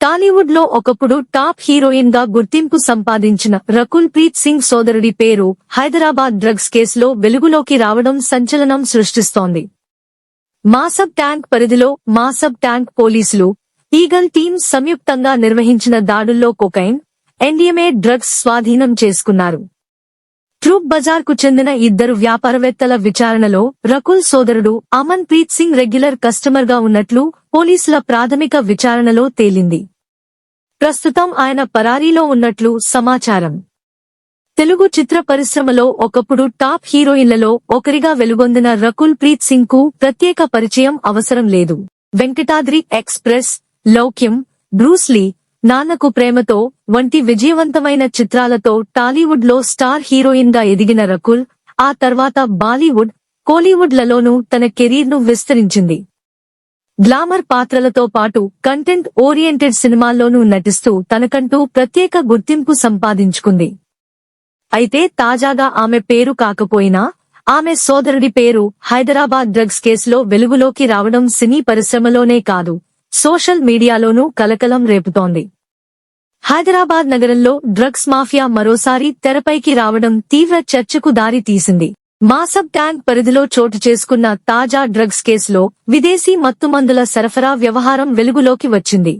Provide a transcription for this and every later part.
టాలీవుడ్లో ఒకప్పుడు టాప్ హీరోయిన్గా గుర్తింపు సంపాదించిన రకుల్ ప్రీత్ సింగ్ సోదరుడి పేరు హైదరాబాద్ డ్రగ్స్ కేసులో వెలుగులోకి రావడం సంచలనం సృష్టిస్తోంది. మాసబ్ ట్యాంక్ పరిధిలో మాసబ్ ట్యాంక్ పోలీసులు ఈగల్ టీం సంయుక్తంగా నిర్వహించిన దాడుల్లో కొకైన్ ఎన్డీఎంఏ డ్రగ్స్ స్వాధీనం చేసుకున్నారు. ట్రూప్ బజార్కు చెందిన ఇద్దరు వ్యాపారవేత్తల విచారణలో రకుల్ సోదరుడు అమన్ ప్రీత్ సింగ్ రెగ్యులర్ కస్టమర్గా ఉన్నట్లు పోలీసుల ప్రాథమిక విచారణలో తేలింది. ప్రస్తుతం ఆయన పరారీలో ఉన్నట్లు సమాచారం. తెలుగు చిత్ర పరిశ్రమలో ఒకప్పుడు టాప్ హీరోయిన్లలో ఒకరిగా వెలుగొందిన రకుల్ ప్రీత్ సింగ్కు ప్రత్యేక పరిచయం అవసరం లేదు. వెంకటాద్రి ఎక్స్ప్రెస్ లౌక్యం బ్రూస్లీ నాన్నకు ప్రేమతో వంటి విజయవంతమైన చిత్రాలతో టాలీవుడ్లో స్టార్ హీరోయిన్గా ఎదిగిన రకుల్ ఆ తర్వాత బాలీవుడ్ కోలీవుడ్ లలోనూ తన కెరీర్ను విస్తరించింది. గ్లామర్ పాత్రలతో పాటు కంటెంట్ ఓరియంటెడ్ సినిమాల్లోనూ నటిస్తూ తనకంటూ ప్రత్యేక గుర్తింపు సంపాదించుకుంది. అయితే తాజాగా ఆమె పేరు కాకపోయినా ఆమె సోదరుడి పేరు హైదరాబాద్ డ్రగ్స్ కేసులో వెలుగులోకి రావడం సినీ పరిశ్రమలోనే కాదు సోషల్ మీడియాలోనూ కలకలం రేపుతోంది. హైదరాబాద్ నగరంలో డ్రగ్స్ మాఫియా మరోసారి తెరపైకి రావడం తీవ్ర చర్చకు దారి తీసింది మాసబ్ ట్యాంక్ పరిధిలో చోటు చేసుకున్న తాజా డ్రగ్స్ కేసులో విదేశీ మత్తుమందుల సరఫరా వ్యవహారం వెలుగులోకి వచ్చింది.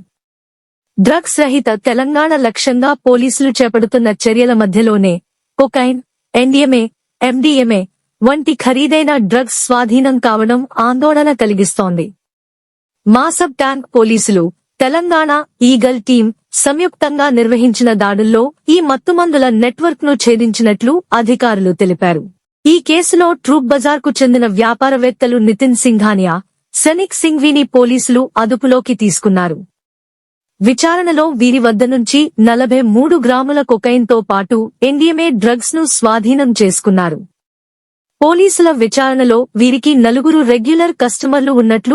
డ్రగ్స్ రహిత తెలంగాణ లక్ష్యంగా పోలీసులు చేపడుతున్న చర్యల మధ్యలోనే కొకైన్ ఎన్డీఎంఏ ఎండీఎంఏ వంటి ఖరీదైన డ్రగ్స్ స్వాధీనం కావడం ఆందోళన కలిగిస్తోంది. మాసబ్ ట్యాంక్ పోలీసులు తెలంగాణ ఈగల్ టీం సంయుక్తంగా నిర్వహించిన దాడుల్లో ఈ మత్తుమందుల నెట్వర్క్ను ఛేదించినట్లు అధికారులు తెలిపారు. ఈ కేసులో ట్రూప్ బజార్కు చెందిన వ్యాపారవేత్తలు నితిన్ సింఘానియా సెనిక్ సింఘ్వీని పోలీసులు అదుపులోకి తీసుకున్నారు. విచారణలో వీరి వద్ద నుంచి నలభై మూడు గ్రాముల కొకైన్తో పాటు ఎన్డీఎంఏ డ్రగ్స్ను స్వాధీనం చేసుకున్నారు. పోలీసుల విచారణలో వీరికి నలుగురు రెగ్యులర్ కస్టమర్లు ఉన్నట్లు